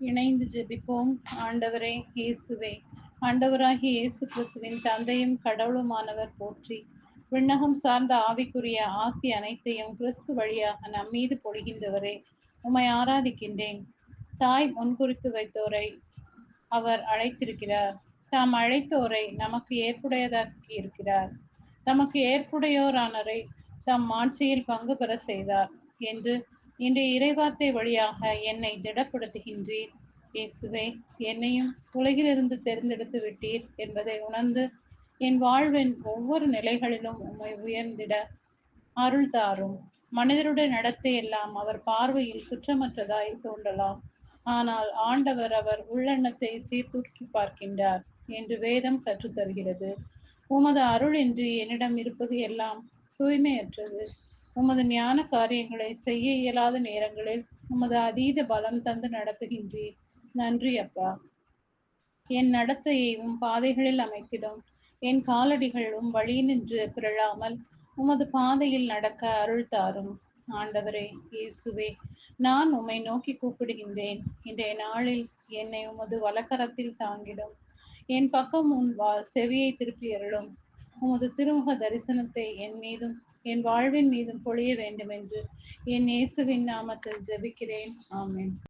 இணைந்து ஜெபிப்போம். ஆண்டவரே இயேசுவே ஆண்டவராகிய இயேசு கிறிஸ்துவின் தந்தையும் கடவுளுமானவர் போற்றி விண்ணகம் சார்ந்த ஆவிக்குரிய ஆசி அனைத்தையும் கிறிஸ்து வழியாக நம்மீது பொழிகின்றவரே உம்மை ஆராதிக்கின்றேன். தாய் முன்குறித்து வைத்தோரை அவர் அழைத்திருக்கிறார். தாம் அழைத்தோரை நமக்கு ஏற்புடையதாக்கி இருக்கிறார். தமக்கு ஏற்புடையோரானரை தம் மாட்சியில் பங்கு பெற செய்தார் என்று இன்று இறைவார்த்தை வழியாக என்னை திடப்படுத்துகின்றீர். இயேசுவே என்னையும் உலகிலிருந்து தேர்ந்தெடுத்து விட்டீர் என்பதை உணர்ந்து என் வாழ்வின் ஒவ்வொரு நிலைகளிலும் உம்மை உயர்ந்திட அருள் தாரும். மனிதருடைய நடத்தை எல்லாம் அவர் பார்வையில் குற்றமற்றதாய் தோன்றலாம். ஆனால் ஆண்டவர் அவர் உள்ளெண்ணத்தை சீர்தூக்கி பார்க்கின்றார் என்று வேதம் கற்றுத்தருகிறது. உமது அருள் என்று என்னிடம் இருப்பது எல்லாம் தூய்மையற்றது. உமது ஞான காரியங்களை செய்ய இயலாத நேரங்களில் உமது அதீத பலம் தந்து நடத்துகின்றீர். நன்றி அப்பா. என் நடத்தையை உம் பாதைகளில் அமைத்திடும். என் காலடிகள் உம் வழி நின்று பிறழாமல் உமது பாதையில் நடக்க அருள் தாரும். ஆண்டவரே இயேசுவே நான் உம்மை நோக்கி கூப்பிடுகின்றேன். இன்றைய நாளில் என்னை உமது வலக்கரத்தில் தாங்கிடும். என் பக்கம் உன் வா செவியை திருப்பி அருளும். உமது திருமுக தரிசனத்தை என் மீதும் என் வாழ்வின் மீதும் பொழிய வேண்டும் என்று என் இயேசுவின் நாமத்தில் ஜெபிக்கிறேன். ஆமென்.